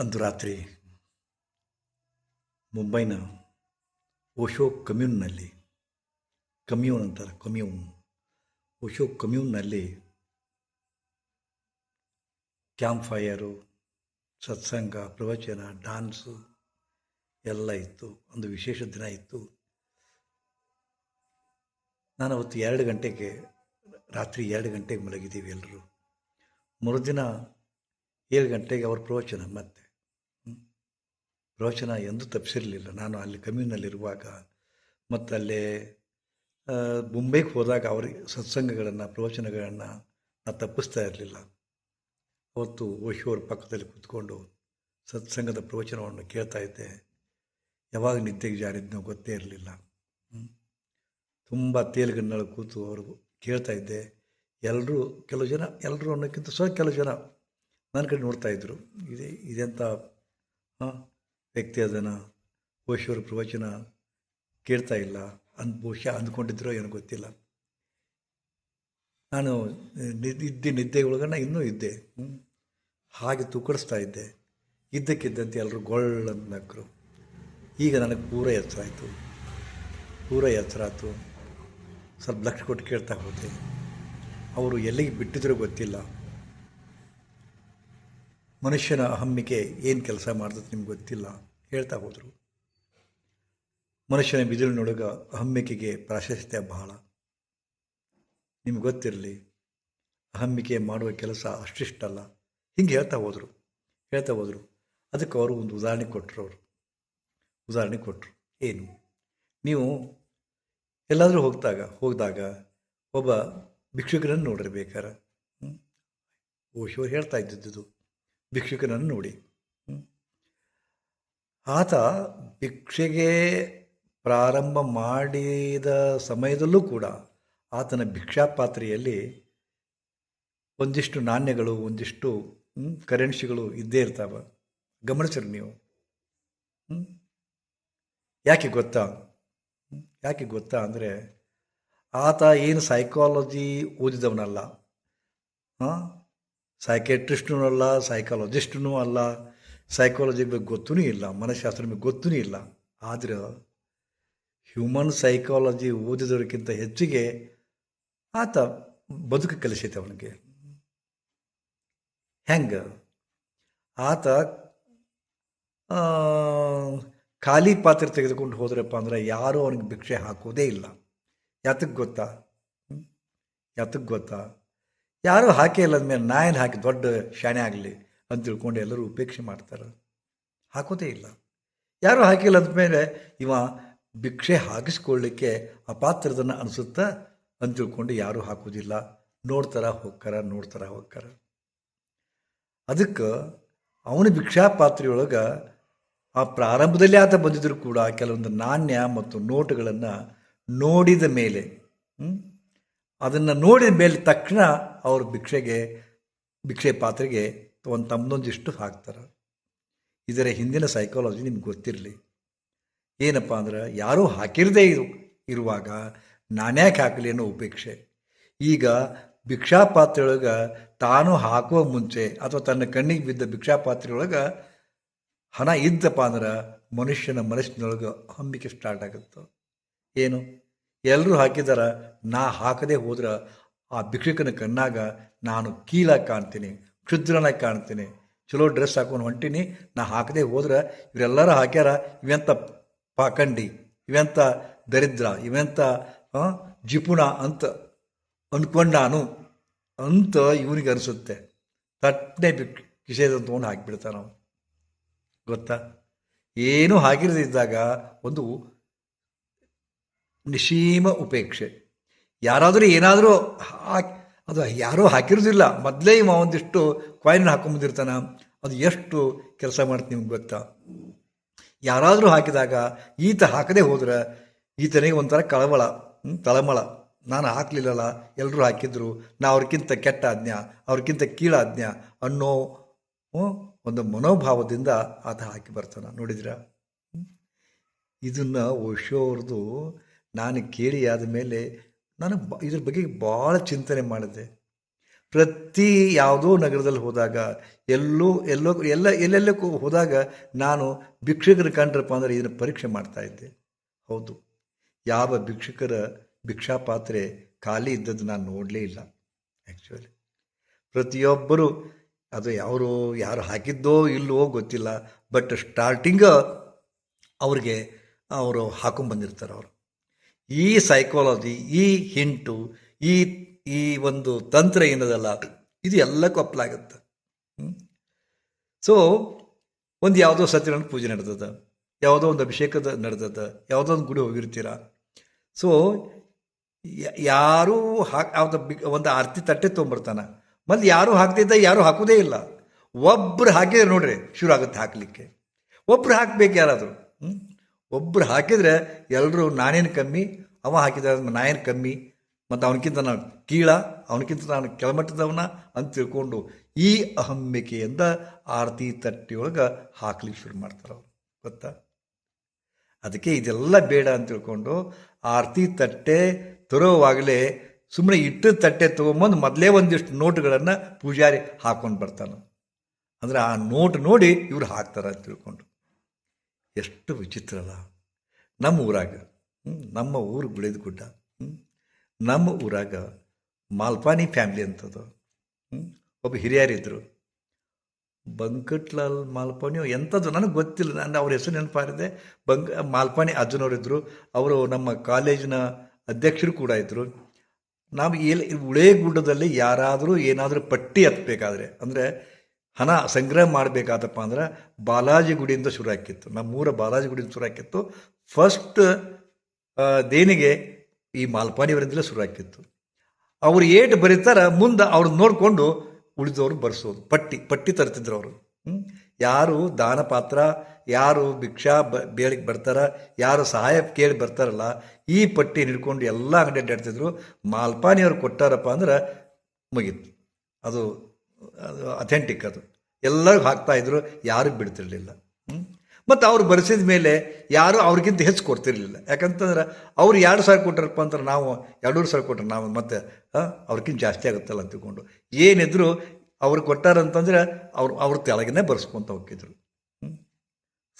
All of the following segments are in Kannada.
ಅಂದು ರಾತ್ರಿ ಮುಂಬೈನ ಓಶೋ ಕಮ್ಯೂನ್ನಲ್ಲಿ, ಕಮ್ಯೂನ್ ಅಂತಾರೆ, ಕಮ್ಯೂನ್. ಓಶೋ ಕಮ್ಯೂನ್ನಲ್ಲಿ ಕ್ಯಾಂಪ್ ಫೈಯರು, ಸತ್ಸಂಗ, ಪ್ರವಚನ, ಡಾನ್ಸು ಎಲ್ಲ ಇತ್ತು, ಒಂದು ವಿಶೇಷ ದಿನ ಇತ್ತು. ನಾನು ಅವತ್ತು ಎರಡು ಗಂಟೆಗೆ, ರಾತ್ರಿ ಎರಡು ಗಂಟೆಗೆ ಮಲಗಿದ್ದೀವಿ ಎಲ್ಲರೂ ಮರುದಿನ ಏಳು ಗಂಟೆಗೆ ಅವ್ರ ಪ್ರವಚನ ಮತ್ತೆ. ಪ್ರವಚನ ಎಂದೂ ತಪ್ಪಿಸಿರಲಿಲ್ಲ. ನಾನು ಅಲ್ಲಿ ಕಮ್ಯೂನಲ್ಲಿರುವಾಗ ಮತ್ತು ಅಲ್ಲೇ ಮುಂಬೈಗೆ ಹೋದಾಗ ಅವರಿಗೆ ಸತ್ಸಂಗಗಳನ್ನು, ಪ್ರವಚನಗಳನ್ನು ನಾನು ತಪ್ಪಿಸ್ತಾ ಇರಲಿಲ್ಲ. ಅವತ್ತು ಓಶಿಯವ್ರ ಪಕ್ಕದಲ್ಲಿ ಕೂತ್ಕೊಂಡು ಸತ್ಸಂಗದ ಪ್ರವಚನವನ್ನು ಕೇಳ್ತಾ ಇದ್ದೆ. ಯಾವಾಗ ನಿದ್ದೆಗೆ ಜಾರಿದ್ನೋ ಗೊತ್ತೇ ಇರಲಿಲ್ಲ. ತುಂಬ ತೇಲ್ಗಣ್ಣಲ್ಲಿ ಕೂತು ಅವರು ಕೇಳ್ತಾ ಇದ್ದೆ. ಎಲ್ಲರೂ ಕೆಲವು ಜನ ಎಲ್ಲರೂ ಅನ್ನೋಕ್ಕಿಂತ ಸ್ವಲ್ಪ ಕೆಲವು ಜನ ನನ್ನ ಕಡೆ ನೋಡ್ತಾಯಿದ್ರು ಇದೆ ಇದೆಂಥ ಹಾಂ ವ್ಯಕ್ತಿ ಅದನ್ನು ಓಶೋರ ಪ್ರವಚನ ಕೇಳ್ತಾ ಇಲ್ಲ, ಅಂದ್ ಬಹುಶಃ ಅಂದ್ಕೊಂಡಿದ್ರೋ ಏನೋ ಗೊತ್ತಿಲ್ಲ. ನಾನು ಇದ್ದೆ ನಿದ್ದೆ ಒಳಗನ ಇನ್ನೂ ಇದ್ದೆ. ಹಾಗೆ ತುಕಡಿಸ್ತಾ ಇದ್ದೆ. ಇದ್ದಕ್ಕಿದ್ದಂತೆ ಎಲ್ಲರೂ ಗೊಳ್ಳಂತ ನಕ್ಕರು ಈಗ ನನಗೆ ಪೂರ ಎಚ್ಚರ ಆಯಿತು. ಪೂರ ಎಚ್ಚರ ಆಯಿತು. ಸ್ವಲ್ಪ ಲಕ್ಷ ಕೊಟ್ಟು ಕೇಳ್ತಾ ಹೋದೆ. ಅವರು ಎಲ್ಲಿಗೆ ಬಿಟ್ಟಿದ್ರು ಗೊತ್ತಿಲ್ಲ. ಮನುಷ್ಯನ ಅಹಮ್ಮಿಕೆ ಏನು ಕೆಲಸ ಮಾಡ್ತದೆ ನಿಮ್ಗೆ ಗೊತ್ತಿಲ್ಲ. ಹೇಳ್ತಾ ಹೋದರು. ಮನುಷ್ಯನ ಬಿದಿರಿನೊಳಗ ಅಹಮ್ಮಿಕೆಗೆ ಪ್ರಾಶಸ್ತ್ಯ ಬಹಳ. ನಿಮ್ಗೆ ಗೊತ್ತಿರಲಿ ಅಹಮ್ಮಿಕೆ ಮಾಡುವ ಕೆಲಸ ಅಷ್ಟಿಷ್ಟಲ್ಲ. ಹಿಂಗೆ ಹೇಳ್ತಾ ಹೋದರು ಹೇಳ್ತಾ ಹೋದರು. ಅದಕ್ಕೆ ಅವರು ಒಂದು ಉದಾಹರಣೆ ಕೊಟ್ಟರು ಅವರು. ಉದಾಹರಣೆ ಕೊಟ್ಟರು ಏನು? ನೀವು ಎಲ್ಲಾದರೂ ಹೋಗ್ದಾಗ ಹೋಗಿದಾಗ ಒಬ್ಬ ಭಿಕ್ಷುಕರನ್ನು ಬೇಕಾರೆ ಹ್ಮ್? ಓಶೋರು ಹೇಳ್ತಾ ಇದ್ದಿದ್ದು. ಭಿಕ್ಷುಕನನ್ನು ನೋಡಿ? ಆತ ಭಿಕ್ಷೆಗೆ ಪ್ರಾರಂಭ ಮಾಡಿದ ಸಮಯದಲ್ಲೂ ಕೂಡ ಆತನ ಭಿಕ್ಷಾ ಪಾತ್ರೆಯಲ್ಲಿ ಒಂದಿಷ್ಟು ನಾಣ್ಯಗಳು, ಒಂದಿಷ್ಟು ಕರೆನ್ಸಿಗಳು ಇದ್ದೇ ಇರ್ತಾವೆ. ಗಮನಿಸ್ರಿ ನೀವು. ಯಾಕೆ ಗೊತ್ತಾ? ಯಾಕೆ ಗೊತ್ತಾ ಅಂದರೆ ಆತ ಏನು ಸೈಕಾಲಜಿ ಓದಿದವನಲ್ಲ. ಹಾಂ? ಸೈಕೆಟ್ರಿಸ್ಟೂ ಅಲ್ಲ ಸೈಕಾಲಜಿಸ್ಟೂ ಅಲ್ಲ. ಸೈಕಾಲಜಿ ಬಗ್ಗೆ ಗೊತ್ತೂ ಇಲ್ಲ, ಮನಃಶಾಸ್ತ್ರ ಬಗ್ಗೆ ಗೊತ್ತೂ ಇಲ್ಲ. ಆದರೆ ಹ್ಯೂಮನ್ ಸೈಕಾಲಜಿ ಓದಿದವರಿಗಿಂತ ಹೆಚ್ಚಿಗೆ ಆತ ಬದುಕು ಕಲಿಸೈತೆ ಅವನಿಗೆ. ಹೆಂಗೆ? ಆತ ಖಾಲಿ ಪಾತ್ರೆ ತೆಗೆದುಕೊಂಡು ಹೋದ್ರಪ್ಪ ಅಂದರೆ ಯಾರೂ ಅವನಿಗೆ ಭಿಕ್ಷೆ ಹಾಕೋದೇ ಇಲ್ಲ. ಯಾತಕ್ಕೆ ಗೊತ್ತಾ? ಯಾತಕ್ಕೆ ಗೊತ್ತಾ? ಯಾರೂ ಹಾಕೇ ಇಲ್ಲ ಅಂದಮೇಲೆ ನಾ ಹಾಕಿ ದೊಡ್ಡ ಶಾಣೆ ಆಗಲಿ ಅಂತ ತಿಳ್ಕೊಂಡು ಎಲ್ಲರೂ ಉಪೇಕ್ಷೆ ಮಾಡ್ತಾರೆ. ಹಾಕೋದೇ ಇಲ್ಲ. ಯಾರೂ ಹಾಕಿಲ್ಲ ಅಂದಮೇಲೆ ಇವ ಭಿಕ್ಷೆ ಹಾಕಿಸ್ಕೊಳ್ಳಿಕ್ಕೆ ಅಪಾತ್ರದನ್ನು ಅನಿಸುತ್ತಾ ಅಂತ ತಿಳ್ಕೊಂಡು ಯಾರೂ ಹಾಕೋದಿಲ್ಲ. ನೋಡ್ತಾರ, ಹೋಗ್ತಾರ ನೋಡ್ತಾರ, ಹೋಗ್ತಾರ. ಅದಕ್ಕೆ ಅವನ ಭಿಕ್ಷಾ ಪಾತ್ರೆಯೊಳಗ ಆ ಪ್ರಾರಂಭದಲ್ಲಿ ಆತ ಬಂದಿದ್ದರೂ ಕೂಡ ಕೆಲವೊಂದು ನಾಣ್ಯ ಮತ್ತು ನೋಟುಗಳನ್ನು ನೋಡಿದ ಮೇಲೆ ಅದನ್ನು ನೋಡಿದ ಮೇಲೆ ತಕ್ಷಣ ಅವರು ಭಿಕ್ಷೆಗೆ, ಭಿಕ್ಷೆ ಪಾತ್ರೆಗೆ ಒಂದು ತಮ್ಮದೊಂದಿಷ್ಟು ಹಾಕ್ತಾರೆ. ಇದರ ಹಿಂದಿನ ಸೈಕಾಲಜಿ ನಿಮ್ಗೆ ಗೊತ್ತಿರಲಿ. ಏನಪ್ಪ ಅಂದ್ರೆ ಯಾರೂ ಹಾಕಿರದೇ ಇದು ಇರುವಾಗ ನಾನ್ಯಾಕೆ ಹಾಕಲಿ ಅನ್ನೋ ಉಪೇಕ್ಷೆ. ಈಗ ಭಿಕ್ಷಾ ಪಾತ್ರೆಯೊಳಗೆ ತಾನು ಹಾಕುವ ಮುಂಚೆ ಅಥವಾ ತನ್ನ ಕಣ್ಣಿಗೆ ಬಿದ್ದ ಭಿಕ್ಷಾ ಪಾತ್ರೆಯೊಳಗೆ ಹಣ ಇದ್ದಪ್ಪ ಅಂದ್ರೆ ಮನುಷ್ಯನ ಮನಸ್ಸಿನೊಳಗೆ ಹಂಬಿಕೆ ಸ್ಟಾರ್ಟ್ ಆಗುತ್ತೆ? ಏನು? ಎಲ್ಲರೂ ಹಾಕಿದಾರ, ನಾ ಹಾಕದೆ ಹೋದ್ರೆ ಆ ಭಿಕ್ಷಕನ ಕಣ್ಣಾಗ ನಾನು ಕೀಲಾಗಿ ಕಾಣ್ತೀನಿ. ಕ್ಷುದ್ರನಾಗಿ ಕಾಣ್ತೀನಿ. ಚಲೋ ಡ್ರೆಸ್ ಹಾಕೊಂಡು ಹೊಂಟೀನಿ. ನಾ ಹಾಕದೆ ಹೋದ್ರೆ ಇವರೆಲ್ಲರೂ ಹಾಕ್ಯಾರ ಇವೆಂಥ ಪಾಕಂಡಿ ಇವೆಂಥ ದರಿದ್ರ ಇವೆಂಥ ಜಿಪುಣ ಅಂತ ಅಂದ್ಕೊಂಡು ನಾನು ಅಂತ ಇವನಿಗೆ ಅನಿಸುತ್ತೆ. ತಟ್ಟನೆ ಕಿಸೆದ ತೊಗೊಂಡು ಹಾಕಿಬಿಡ್ತಾನೆ ನಾವು ಗೊತ್ತಾ? ಏನೂ ಹಾಕಿರದಿದ್ದಾಗ ಒಂದು ನಿಶೀಮ ಉಪೇಕ್ಷೆ. ಯಾರಾದರೂ ಏನಾದರೂ ಹಾಕಿ ಅದು ಯಾರೂ ಹಾಕಿರೋದಿಲ್ಲ. ಮೊದಲೇ ಇವ ಒಂದಿಷ್ಟು ಕಾಯಿನ್ ಹಾಕೊಂಬಂದಿರ್ತಾನೆ ಅದು ಎಷ್ಟು ಕೆಲಸ ಮಾಡ್ತೀನಿ ನಿಮ್ಗೆ ಗೊತ್ತಾ? ಯಾರಾದರೂ ಹಾಕಿದಾಗ ಈತ ಹಾಕದೇ ಹೋದ್ರೆ ಈತನಿಗೆ ಒಂಥರ ಕಳವಳ ತಳಮಳ. ನಾನು ಹಾಕಲಿಲ್ಲಲ್ಲ ಎಲ್ಲರೂ ಹಾಕಿದ್ರು. ನಾ ಅವ್ರಿಗಿಂತ ಕೆಟ್ಟ ಆಜ್ಞ ಅವ್ರಿಗಿಂತ ಕೀಳಾಜ್ಞ ಅನ್ನೋ ಒಂದು ಮನೋಭಾವದಿಂದ ಆತ ಹಾಕಿ ಬರ್ತಾನೆ. ನೋಡಿದ್ರ? ಇದನ್ನು ಓಶೋ ಅವ್ರದ್ದು ನಾನು ಕೇಳಿ ಆದ ಮೇಲೆ ನಾನು ಬ- ಇದ್ರ ಬಗ್ಗೆ ಭಾಳ ಚಿಂತನೆ ಮಾಡಿದೆ. ಪ್ರತಿ ಯಾವುದೋ ನಗರದಲ್ಲಿ ಹೋದಾಗ, ಎಲ್ಲೋ ಎಲ್ಲೋ, ಎಲ್ಲ, ಎಲ್ಲೆಲ್ಲಕ್ಕೂ ಹೋದಾಗ ನಾನು ಭಿಕ್ಷುಕರು ಕಂಡ್ರಪ್ಪ ಅಂದರೆ ಇದನ್ನು ಪರೀಕ್ಷೆ ಮಾಡ್ತಾ ಇದ್ದೆ. ಹೌದು. ಯಾವ ಭಿಕ್ಷುಕರ ಭಿಕ್ಷಾ ಪಾತ್ರೆ ಖಾಲಿ ಇದ್ದದ್ದು ನಾನು ನೋಡಲೇ ಇಲ್ಲ ಆ್ಯಕ್ಚುಲಿ ಪ್ರತಿಯೊಬ್ಬರು, ಅದು ಯಾರು ಯಾರು ಹಾಕಿದ್ದೋ ಇಲ್ಲವೋ ಗೊತ್ತಿಲ್ಲ ಬಟ್ ಸ್ಟಾರ್ಟಿಂಗ ಅವ್ರಿಗೆ ಅವರು ಹಾಕೊಂಡ್ಬಂದಿರ್ತಾರೆ ಅವರು. ಈ ಸೈಕಾಲಜಿ ಈ ಹಿಂಟು ಈ ಈ ಒಂದು ತಂತ್ರ ಏನದಲ್ಲ, ಇದು ಎಲ್ಲಕ್ಕೂ ಅಪ್ಲಾಗುತ್ತೆ ಸೊ ಒಂದು ಯಾವುದೋ ಸತ್ಯನಾರಾಯಣ ಪೂಜೆ ನಡೆದದ, ಯಾವುದೋ ಒಂದು ಅಭಿಷೇಕದ ನಡೆದದ, ಯಾವುದೋ ಒಂದು ಗುಡಿ ಹೋಗಿರ್ತೀರ? ಸೊ ಯಾರೂ ಹಾಕಿ, ಯಾವುದೋ ಬಿ, ಒಂದು ಆರತಿ ತಟ್ಟೆ ತೊಗೊಂಬರ್ತಾನೆ ಮತ್ತು ಯಾರೂ ಹಾಕ್ತಿದ್ದ ಯಾರೂ ಹಾಕೋದೇ ಇಲ್ಲ. ಒಬ್ರು ಹಾಕಿದ್ರೆ ನೋಡ್ರಿ ಶುರು ಆಗುತ್ತೆ ಹಾಕಲಿಕ್ಕೆ. ಒಬ್ರು ಹಾಕ್ಬೇಕು ಯಾರಾದರೂ. ಹ್ಞೂ ಒಬ್ರು ಹಾಕಿದರೆ ಎಲ್ಲರೂ ನಾನೇನು ಕಮ್ಮಿ, ಅವ ಹಾಕಿದ ನಾ ಏನು ಕಮ್ಮಿ, ಮತ್ತು ಅವನಕ್ಕಿಂತ ನಾನು ಕೀಳ ಅವನಕ್ಕಿಂತ ನಾನು ಕೆಳಮಟ್ಟದವನ ಅಂತ ತಿಳ್ಕೊಂಡು ಈ ಅಹಮ್ಮಿಕೆಯಿಂದ ಆರತಿ ತಟ್ಟೆಯೊಳಗೆ ಹಾಕ್ಲಿಕ್ಕೆ ಶುರು ಮಾಡ್ತಾರೆ ಅವರು. ಗೊತ್ತಾ? ಅದಕ್ಕೆ ಇದೆಲ್ಲ ಬೇಡ ಅಂತ ತಿಳ್ಕೊಂಡು ಆರತಿ ತಟ್ಟೆ ತರೋವಾಗಲೇ ಸುಮ್ಮನೆ ಇಟ್ಟು ತಟ್ಟೆ ತೊಗೊಂಬಂದು ಮೊದಲೇ ಒಂದಿಷ್ಟು ನೋಟುಗಳನ್ನು ಪೂಜಾರಿ ಹಾಕ್ಕೊಂಡು ಬರ್ತಾನೆ. ಅಂದರೆ ಆ ನೋಟ್ ನೋಡಿ ಇವ್ರು ಹಾಕ್ತಾರೆ ಅಂತ ತಿಳ್ಕೊಂಡು. ಎಷ್ಟು ವಿಚಿತ್ರ ಅಲ್ಲ ನಮ್ಮ ಊರಾಗ ನಮ್ಮ ಊರು ಗುಳಿದ ಗುಡ್ಡ ನಮ್ಮ ಊರಾಗ ಮಾಲ್ಪಾನಿ ಫ್ಯಾಮ್ಲಿ ಅಂತದು ಒಬ್ಬ ಹಿರಿಯರಿದ್ದರು ಬಂಕಟ್ಲಾಲ್ ಮಾಲ್ಪಾನಿ ಎಂಥದ್ದು ನನಗೆ ಗೊತ್ತಿಲ್ಲ, ನಾನು ಅವ್ರ ಹೆಸರು ನೆನಪಾರಿದೆ ಬಂಕ್ ಮಾಲ್ಪಾನಿ ಅಜ್ಜನವರಿದ್ದರು ಅವರು ನಮ್ಮ ಕಾಲೇಜಿನ ಅಧ್ಯಕ್ಷರು ಕೂಡ ಇದ್ದರು ನಾವು ಎಲ್ಲಿ ಉಳೇ ಗುಡ್ಡದಲ್ಲಿ ಯಾರಾದರೂ ಏನಾದರೂ ಪಟ್ಟಿ ಹತ್ತಬೇಕಾದ್ರೆ ಅಂದರೆ ಹಣ ಸಂಗ್ರಹ ಮಾಡಬೇಕಾದಪ್ಪ ಅಂದ್ರೆ ಬಾಲಾಜಿ ಗುಡಿಯಿಂದ ಶುರು ಆಕಿತ್ತು ನಮ್ಮೂರ ಬಾಲಾಜಿ ಗುಡಿಯಿಂದ ಶುರು ಆಕಿತ್ತು ಫಸ್ಟ್ ದೇಣಿಗೆ ಈ ಮಾಲ್ಪಾನಿಯವರಿಂದಲೇ ಶುರು ಆಕಿತ್ತು ಅವ್ರು ಏಟು ಬರೀತಾರ, ಮುಂದೆ ಅವ್ರನ್ನ ನೋಡಿಕೊಂಡು ಉಳಿದವರು ಬರ್ಸೋದು. ಪಟ್ಟಿ ಪಟ್ಟಿ ತರ್ತಿದ್ರು ಅವರು. ಯಾರು ದಾನ ಪಾತ್ರ, ಯಾರು ಭಿಕ್ಷಾ ಬ ಬೇಳಿಗೆ ಬರ್ತಾರ, ಯಾರು ಸಹಾಯ ಕೇಳಿ ಬರ್ತಾರಲ್ಲ, ಈ ಪಟ್ಟಿ ಹಿಡ್ಕೊಂಡು ಎಲ್ಲ ಅಂಗಡಿ ಅಡ್ಡಾಡ್ತಿದ್ರು ಮಾಲ್ಪಾನಿಯವ್ರು ಕೊಟ್ಟಾರಪ್ಪ ಅಂದ್ರೆ ಮುಗೀತು. ಅದು ಅದು ಅಥೆಂಟಿಕ್ ಅದು. ಎಲ್ಲರಿಗೂ ಹಾಕ್ತಾ ಇದ್ರು ಯಾರು ಬಿಡ್ತಿರ್ಲಿಲ್ಲ. ಮತ್ತು ಅವ್ರು ಬರೆಸಿದ ಮೇಲೆ ಯಾರು ಅವ್ರಿಗಿಂತ ಹೆಚ್ಚು ಕೊಡ್ತಿರ್ಲಿಲ್ಲ. ಯಾಕಂತಂದ್ರೆ ಅವ್ರು ಎರಡು ಸಾವಿರ ಕೊಟ್ಟಾರಪ್ಪ ಅಂದ್ರೆ ನಾವು ಎರಡೂರು ಸಾವಿರ ಕೊಟ್ಟರೆ ನಾವು ಮತ್ತೆ ಅವ್ರಿಗಿಂತ ಜಾಸ್ತಿ ಆಗುತ್ತಲ್ಲ ಅಂತ ಏನಿದ್ರು ಅವ್ರು ಕೊಟ್ಟಾರಂತಂದ್ರೆ ಅವ್ರು, ಅವ್ರ ತೆಳಗನೆ ಬರ್ಸ್ಕೊತ ಹೋಗಿದ್ರು.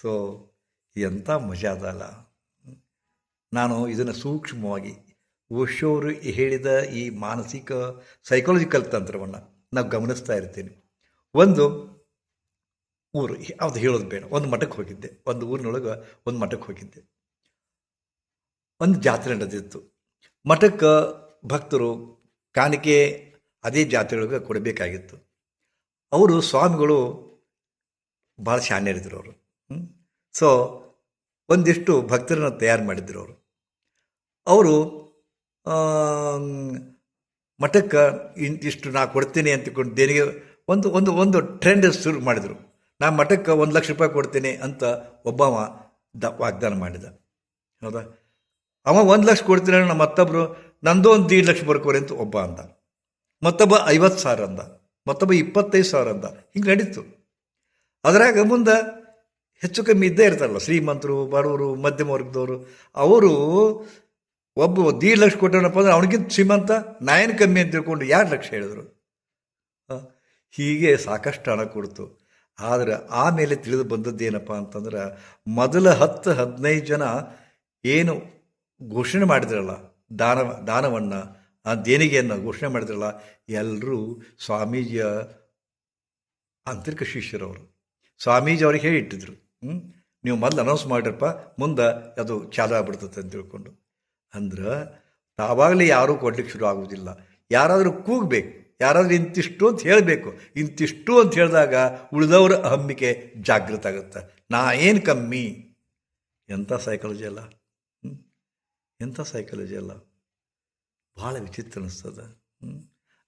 ಸೊ ಎಂಥ ಮಜಾ ಅದಲ್ಲ. ನಾನು ಇದನ್ನು ಸೂಕ್ಷ್ಮವಾಗಿ, ಓಶೋರು ಹೇಳಿದ ಈ ಮಾನಸಿಕ ಸೈಕಾಲಜಿಕಲ್ ತಂತ್ರವನ್ನು ನಾವು ಗಮನಿಸ್ತಾ ಇರ್ತೀನಿ. ಒಂದು ಊರು ಅದು ಹೇಳೋದು ಬೇಡ. ಒಂದು ಮಠಕ್ಕೆ ಹೋಗಿದ್ದೆ. ಒಂದು ಊರಿನೊಳಗೆ ಒಂದು ಮಠಕ್ಕೆ ಹೋಗಿದ್ದೆ. ಒಂದು ಜಾತ್ರೆ ನಡೆದಿತ್ತು. ಮಠಕ್ಕೆ ಭಕ್ತರು ಕಾಣಿಕೆ ಅದೇ ಜಾತ್ರೆಯೊಳಗೆ ಕೊಡಬೇಕಾಗಿತ್ತು. ಅವರು ಸ್ವಾಮಿಗಳು ಭಾಳ ಶಾಣ್ಯರಿದ್ರು ಅವರು. ಸೊ ಒಂದಿಷ್ಟು ಭಕ್ತರನ್ನು ತಯಾರು ಮಾಡಿದ್ರು ಅವರು. ಅವರು ಮಠಕ್ಕೆ ಇಂತಿಷ್ಟು ನಾ ಕೊಡ್ತೀನಿ ಅಂತಕೊಂಡು ದೇನಿಗೆ ಒಂದು ಒಂದು ಒಂದು ಟ್ರೆಂಡ್ ಶುರು ಮಾಡಿದರು. ನಾ ಮಠಕ್ಕೆ ಒಂದು ಲಕ್ಷ ರೂಪಾಯಿ ಕೊಡ್ತೀನಿ ಅಂತ ಒಬ್ಬವ ದ ವಾಗ್ದಾನ ಮಾಡಿದ. ಹೌದಾ? ಅವ ಒಂದು ಲಕ್ಷ ಕೊಡ್ತೀನಿ ಅಂದ್ರೆ ನಮ್ಮ ಮತ್ತೊಬ್ಬರು ನಂದು ಒಂದು ದೀಡ್ ಲಕ್ಷ ಬರ್ಕೋರಿ ಅಂತ ಒಬ್ಬ ಅಂದ. ಮತ್ತೊಬ್ಬ ಐವತ್ತು ಸಾವಿರ ಅಂದ. ಮತ್ತೊಬ್ಬ ಇಪ್ಪತ್ತೈದು ಸಾವಿರ ಅಂದ. ಹಿಂಗೆ ನಡೀತು. ಅದರಾಗ ಮುಂದೆ ಹೆಚ್ಚು ಕಮ್ಮಿ ಇದ್ದೇ ಇರ್ತಾರಲ್ಲ ಶ್ರೀಮಂತರು, ಬಡವರು, ಮಧ್ಯಮ ವರ್ಗದವರು, ಅವರು ಒಬ್ಬ ದೀಡ್ ಲಕ್ಷ ಕೊಟ್ಟನಪ್ಪ ಅಂದ್ರೆ ಅವನಿಗಿಂತ ಶ್ರೀಮಂತ, ನಾಯನ್ ಕಮ್ಮಿ ಅಂತ ತಿಳ್ಕೊಂಡು ಎರಡು ಲಕ್ಷ ಹೇಳಿದರು? ಹೀಗೆ ಸಾಕಷ್ಟು ಹಣ ಕೊಡ್ತು. ಆದರೆ ಆಮೇಲೆ ತಿಳಿದು ಬಂದದ್ದು ಏನಪ್ಪ ಅಂತಂದ್ರೆ ಮೊದಲ ಹತ್ತು, ಹದಿನೈದು ಜನ ಏನು ಘೋಷಣೆ ಮಾಡಿದ್ರಲ್ಲ, ದಾನ, ದಾನವನ್ನು, ಆ ದೇಣಿಗೆಯನ್ನು ಘೋಷಣೆ ಮಾಡಿದ್ರಲ್ಲ ಎಲ್ಲರೂ ಸ್ವಾಮೀಜಿಯ ಆಂತರಿಕ ಶಿಷ್ಯರವರು. ಸ್ವಾಮೀಜಿ ಅವ್ರಿಗೆ ಹೇಳಿ ಇಟ್ಟಿದ್ರು ನೀವು ಮೊದಲು ಅನೌನ್ಸ್ ಮಾಡಿರಪ್ಪ, ಮುಂದೆ ಅದು ಚಾಲು ಆಗ್ಬಿಡ್ತದೆ ಅಂತ ತಿಳ್ಕೊಂಡು. ಅಂದ್ರೆ ತಾವಾಗಲೇ ಯಾರೂ ಕೊಡ್ಲಿಕ್ಕೆ ಶುರು ಆಗೋದಿಲ್ಲ. ಯಾರಾದರೂ ಕೂಗಬೇಕು, ಯಾರಾದರೂ ಇಂತಿಷ್ಟು ಅಂತ ಹೇಳಬೇಕು, ಇಂತಿಷ್ಟು ಅಂತ ಹೇಳಿದಾಗ ಉಳಿದವರ ಅಹಮ್ಮಿಕೆ ಜಾಗೃತ ಆಗುತ್ತೆ. ನಾ ಏನು ಕಮ್ಮಿ? ಎಂಥ ಸೈಕಾಲಜಿ ಅಲ್ಲ? ಎಂಥ ಸೈಕಾಲಜಿ ಅಲ್ಲ? ಭಾಳ ವಿಚಿತ್ರ ಅನಿಸ್ತದೆ. ಹ್ಮ್?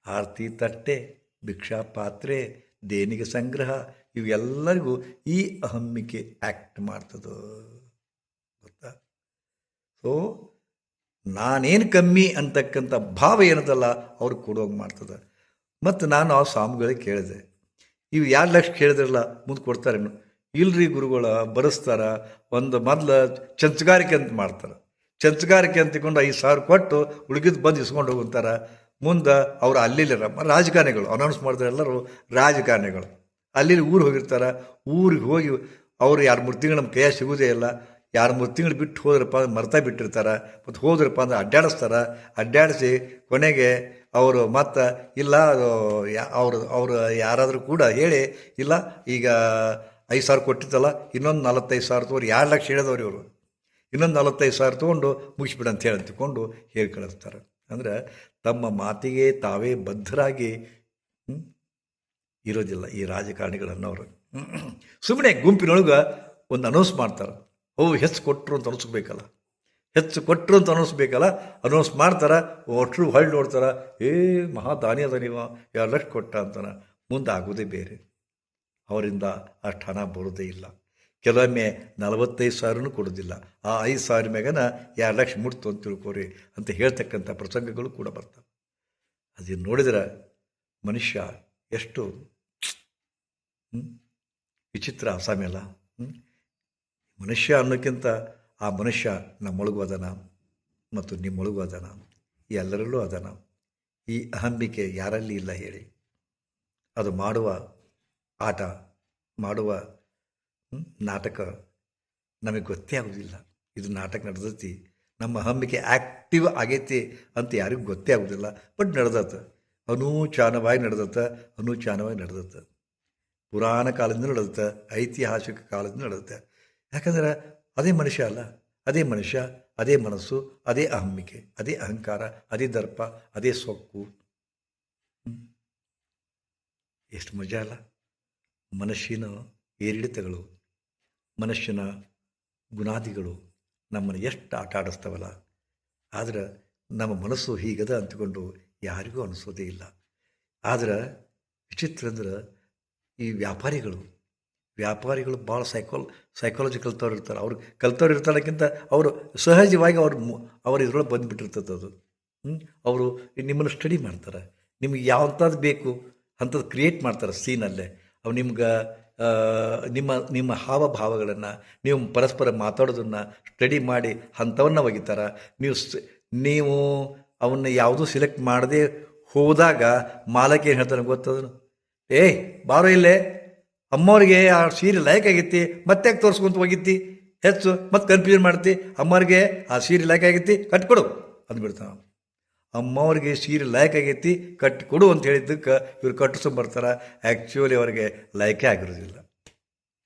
ಆರತಿ ತಟ್ಟೆ, ಭಿಕ್ಷಾ ಪಾತ್ರೆ, ದೇಣಿಗೆ ಸಂಗ್ರಹ ಇವೆಲ್ಲರಿಗೂ ಈ ಅಹಮ್ಮಿಕೆ ಆ್ಯಕ್ಟ್ ಮಾಡ್ತದ. ಗೊತ್ತಾ? ಸೊ ನಾನೇನು ಕಮ್ಮಿ ಅಂತಕ್ಕಂಥ ಭಾವ ಏನದಲ್ಲ ಅವ್ರು ಕೊಡೋಂಗೆ ಮಾಡ್ತದೆ. ಮತ್ತು ನಾನು ಆ ಸ್ವಾಮಿಗಳಿಗೆ ಕೇಳಿದೆ. ಇವು ಎರಡು ಲಕ್ಷ ಕೇಳಿದ್ರಲ್ಲ ಮುಂದೆ ಕೊಡ್ತಾರೇನು ಇಲ್ರಿ ಗುರುಗಳ, ಬರೆಸ್ತಾರ, ಒಂದು ಮೊದಲು ಚಂಚಗಾರಿಕೆ ಅಂತ ಮಾಡ್ತಾರೆ. ಚಂಚಗಾರಿಕೆ ಅಂತ ತಗೊಂಡು ಐದು ಸಾವಿರ ಕೊಟ್ಟು ಉಳಿಗಿದ್ದು ಬಂದು ಇಸ್ಕೊಂಡು ಹೋಗ್ತಾರೆ. ಮುಂದೆ ಅವ್ರು ಅಲ್ಲಿ ರಾಜಕಾರಣಿಗಳು ಅನೌನ್ಸ್ ಮಾಡಿದ್ರೆ ಎಲ್ಲರೂ ರಾಜಕಾರಣಿಗಳು. ಅಲ್ಲಿ ಊರು ಹೋಗಿರ್ತಾರೆ. ಊರಿಗೆ ಹೋಗಿ ಅವ್ರು ಯಾರು ಮೂರು ನಮ್ಮ ಕೈಯಾಗ ಸಿಗೋದೇ ಇಲ್ಲ. ಎರಡು ಮೂರು ತಿಂಗಳು ಬಿಟ್ಟು ಹೋದ್ರಪ್ಪ ಅಂದ್ರೆ ಮರ್ತಾ ಬಿಟ್ಟಿರ್ತಾರೆ, ಮತ್ತು ಹೋದ್ರಪ್ಪ ಅಂದ್ರೆ ಅಡ್ಡಾಡಿಸ್ತಾರೆ. ಅಡ್ಡಾಡಿಸಿ ಕೊನೆಗೆ ಅವರು ಮತ್ತು ಇಲ್ಲ ಅವರು ಅವರು ಯಾರಾದರೂ ಕೂಡ ಹೇಳಿ, ಇಲ್ಲ, ಈಗ ಐದು ಸಾವಿರ ಕೊಟ್ಟಿದ್ದಲ್ಲ ಇನ್ನೊಂದು ನಲವತ್ತೈದು ಸಾವಿರ ತೊಗೊಂಡು ಎರಡು ಲಕ್ಷ ಹೇಳಿದವ್ರು ಇವರು. ಇನ್ನೊಂದು ನಲವತ್ತೈದು ಸಾವಿರ ತೊಗೊಂಡು ಮುಗಿಸ್ಬಿಡು ಅಂತ ಹೇಳಿ ಅಂದ್ಕೊಂಡು ಹೇಳಿ ಕಳಿಸ್ತಾರೆ ಅಂದ್ರೆ ತಮ್ಮ ಮಾತಿಗೆ ತಾವೇ ಬದ್ಧರಾಗಿ ಇರೋದಿಲ್ಲ ಈ ರಾಜಕಾರಣಿಗಳನ್ನವರು ಸುಮ್ಮನೆ ಗುಂಪಿನೊಳಗೆ ಒಂದು ಅನೌನ್ಸ್ ಮಾಡ್ತಾರೆ. ಓ, ಹೆಚ್ಚು ಕೊಟ್ಟರು ಅಂತ ಅನಿಸ್ಬೇಕಲ್ಲ. ಹೆಚ್ಚು ಕೊಟ್ಟರು ಅಂತ ಅನಿಸ್ಬೇಕಲ್ಲ. ಅನೌನ್ಸ್ ಮಾಡ್ತಾರೆ ಒಟ್ಟರು ಹೊಳ್ಳಿ ನೋಡ್ತಾರೆ, ಏ, ಮಹಾ ದಾನಿ ಅದ ನೀವು, ಎರಡು ಲಕ್ಷ ಕೊಟ್ಟ ಅಂತಾನೆ. ಮುಂದೆ ಆಗೋದೇ ಬೇರೆ. ಅವರಿಂದ ಅಷ್ಟು ಹಣ ಬರೋದೇ ಇಲ್ಲ. ಕೆಲವೊಮ್ಮೆ ನಲವತ್ತೈದು ಸಾವಿರನೂ ಕೊಡೋದಿಲ್ಲ. ಆ ಐದು ಸಾವಿರ ಮ್ಯಾಗನ ಎರಡು ಲಕ್ಷ ಮುಟ್ತು ಅಂತ ತಿಳ್ಕೊರಿ ಅಂತ ಹೇಳ್ತಕ್ಕಂಥ ಪ್ರಸಂಗಗಳು ಕೂಡ ಬರ್ತವೆ. ಅದನ್ನು ನೋಡಿದ್ರೆ ಮನುಷ್ಯ ಎಷ್ಟು ವಿಚಿತ್ರ ಅಸಾಮ್ಯಲ್ಲ? ಮನುಷ್ಯ ಅನ್ನೋಕ್ಕಿಂತ ಆ ಮನುಷ್ಯ ನಮ್ಮೊಳಗೂ ಅದಾನ ಮತ್ತು ನಿಮ್ಮೊಳಗೂ ಅದಾನ ಎಲ್ಲರಲ್ಲೂ ಅದನ ಈ ಅಹಂಬಿಕೆ ಯಾರಲ್ಲಿ ಇಲ್ಲ ಹೇಳಿ. ಅದು ಮಾಡುವ ಆಟ, ಮಾಡುವ ನಾಟಕ ನಮಗೆ ಗೊತ್ತೇ ಆಗೋದಿಲ್ಲ. ಇದು ನಾಟಕ ನಡೆದೈತಿ. ನಮ್ಮ ಅಹಂಬಿಕೆ ಆ್ಯಕ್ಟಿವ್ ಆಗೈತಿ ಅಂತ ಯಾರಿಗೂ ಗೊತ್ತೇ ಆಗೋದಿಲ್ಲ. ಬಟ್ ನಡೆದತ್ತ ಅನೂಚಾನವಾಗಿ ನಡೆದತ್ತ ಅನೂಚಾನವಾಗಿ ನಡೆದತ್ತ ಪುರಾಣ ಕಾಲದಿಂದ ನಡೆದತ್ತ ಐತಿಹಾಸಿಕ ಕಾಲದಿಂದ ನಡೆದತ್ತೆ ಯಾಕಂದ್ರೆ ಅದೇ ಮನುಷ್ಯ ಅಲ್ಲ. ಅದೇ ಮನುಷ್ಯ, ಅದೇ ಮನಸ್ಸು, ಅದೇ ಅಹಮ್ಮಿಕೆ ಅದೇ ಅಹಂಕಾರ, ಅದೇ ದರ್ಪ, ಅದೇ ಸೊಕ್ಕು. ಎಷ್ಟು ಮಜಾ ಅಲ್ಲ. ಮನುಷ್ಯನ ಏರಿಳಿತಗಳು ಮನುಷ್ಯನ ಗುಣಾದಿಗಳು ನಮ್ಮನ್ನು ಎಷ್ಟು ಆಟ ಆಡಿಸ್ತವಲ್ಲ. ಆದ್ರೆ ನಮ್ಮ ಮನಸ್ಸು ಹೀಗದ ಅಂತ್ಕೊಂಡು ಯಾರಿಗೂ ಅನಿಸೋದೇ ಇಲ್ಲ. ಆದ್ರೆ ವಿಚಿತ್ರ ಅಂದ್ರೆ ಈ ವ್ಯಾಪಾರಿಗಳು ವ್ಯಾಪಾರಿಗಳು ಭಾಳ ಸೈಕೋಲ್ ಸೈಕಾಲಜಿ ಕಲ್ತವ್ರು ಇರ್ತಾರೆ. ಅವ್ರು ಕಲ್ತವ್ರು ಇರ್ತಾರಕ್ಕಿಂತ ಅವರು ಸಹಜವಾಗಿ ಅವ್ರ ಅವ್ರ ಇದ್ರೊಳಗೆ ಬಂದುಬಿಟ್ಟಿರ್ತದೆ ಅದು. ಅವರು ನಿಮ್ಮನ್ನು ಸ್ಟಡಿ ಮಾಡ್ತಾರೆ. ನಿಮ್ಗೆ ಯಾವಂಥದ್ದು ಬೇಕು ಅಂಥದ್ದು ಕ್ರಿಯೇಟ್ ಮಾಡ್ತಾರೆ ಸೀನಲ್ಲೇ. ಅವು ನಿಮ್ಗೆ ನಿಮ್ಮ ನಿಮ್ಮ ಹಾವಭಾವಗಳನ್ನು, ನೀವು ಪರಸ್ಪರ ಮಾತಾಡೋದನ್ನು ಸ್ಟಡಿ ಮಾಡಿ ಹಂತವನ್ನು ಒಗಿತಾರೆ. ನೀವು ನೀವು ಅವನ್ನ ಯಾವುದೂ ಸಿಲೆಕ್ಟ್ ಮಾಡದೆ ಹೋದಾಗ ಮಾಲಕ ಏನು ಹೇಳ್ತಾನೆ ಗೊತ್ತದನು ಏಯ್, ಬಾರೋ ಇಲ್ಲೇ. ಅಮ್ಮವ್ರಿಗೆ ಆ ಸೀರೆ ಲೈಕ್ ಆಗೈತಿ ಮತ್ತೆ ಯಾಕೆ ತೋರಿಸ್ಕೊಂತ ಹೋಗಿತ್ತಿ? ಹೆಚ್ಚು ಮತ್ತೆ ಕನ್ಫ್ಯೂಸ್ ಮಾಡ್ತಿ. ಅಮ್ಮವ್ರಿಗೆ ಆ ಸೀರೆ ಲೈಕ್ ಆಗೈತಿ ಕಟ್ಕೊಡು ಅಂದ್ಬಿಡ್ತಾನ ಅಮ್ಮವ್ರಿಗೆ ಸೀರೆ ಲೈಕ್ ಆಗೈತಿ ಕಟ್ಟಿ ಕೊಡು ಅಂತ ಹೇಳಿದ್ದಕ್ಕೆ ಇವ್ರು ಕಟ್ಟಿಸ್ಕೊಂಬರ್ತಾರೆ ಆ್ಯಕ್ಚುಲಿ ಅವ್ರಿಗೆ ಲೈಕೇ ಆಗಿರೋದಿಲ್ಲ.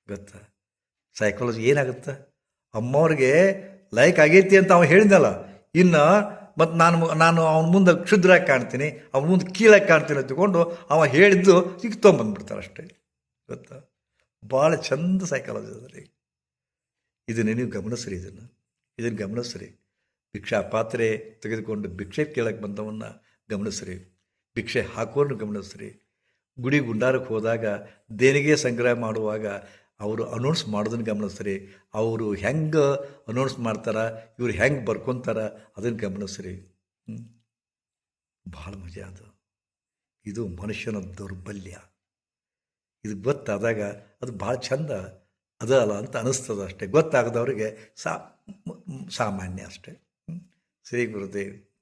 ಗೊತ್ತಾ? ಸೈಕಾಲಜಿ ಏನಾಗುತ್ತೆ? ಅಮ್ಮವ್ರಿಗೆ ಲೈಕ್ ಆಗೈತಿ ಅಂತ ಅವ ಹೇಳಿದ್ನಲ್ಲ. ಇನ್ನು ಮತ್ತು ನಾನು ನಾನು ಅವನ ಮುಂದೆ ಕ್ಷುದ್ರಾಗಿ ಕಾಣ್ತೀನಿ, ಅವನ ಮುಂದೆ ಕೀಳಾಗಿ ಕಾಣ್ತೀನಿ ಅಂತ ತಗೊಂಡು ಅವ ಹೇಳಿದ್ದು ಸಿಗ್ತೊಂಬಂದ್ಬಿಡ್ತಾರೆ ಅಷ್ಟೇ ಗೊತ್ತಾ? ಭಾಳ ಚಂದ ಸೈಕಾಲಜಿ ಅದರಿ ರೀ ಇದನ್ನು ನೀವು ಗಮನಿಸ್ರಿ ಇದನ್ನು. ಇದನ್ನು ಗಮನಿಸ್ರಿ. ಭಿಕ್ಷಾ ಪಾತ್ರೆ ತೆಗೆದುಕೊಂಡು ಭಿಕ್ಷೆ ಕೇಳಕ್ಕೆ ಬಂದವನ್ನ ಗಮನಿಸ್ರಿ. ಭಿಕ್ಷೆ ಹಾಕೋನು ಗಮನಿಸ್ರಿ. ಗುಡಿ ಗುಂಡಾರಕ್ಕೆ ಹೋದಾಗ ದೇಣಿಗೆ ಸಂಗ್ರಹ ಮಾಡುವಾಗ ಅವರು ಅನೌನ್ಸ್ ಮಾಡೋದನ್ನು ಗಮನಿಸ್ರಿ. ಅವರು ಹೆಂಗೆ ಅನೌನ್ಸ್ ಮಾಡ್ತಾರೆ, ಇವ್ರು ಹೆಂಗೆ ಬರ್ಕೊತಾರ ಅದನ್ನು ಗಮನಿಸ್ರಿ. ಭಾಳ ಮಜಾ ಅದು. ಇದು ಮನುಷ್ಯನ ದೌರ್ಬಲ್ಯ. ಇದು ಗೊತ್ತಾದಾಗ ಅದು ಭಾಳ ಚಂದ ಅಲ್ಲ ಅಂತ ಅನಿಸ್ತದ ಅಷ್ಟೇ. ಗೊತ್ತಾಗದವ್ರಿಗೆ ಸಾ ಸಾಮಾನ್ಯ ಅಷ್ಟೇ. ಶ್ರೀ ಗುರುದೇವ್.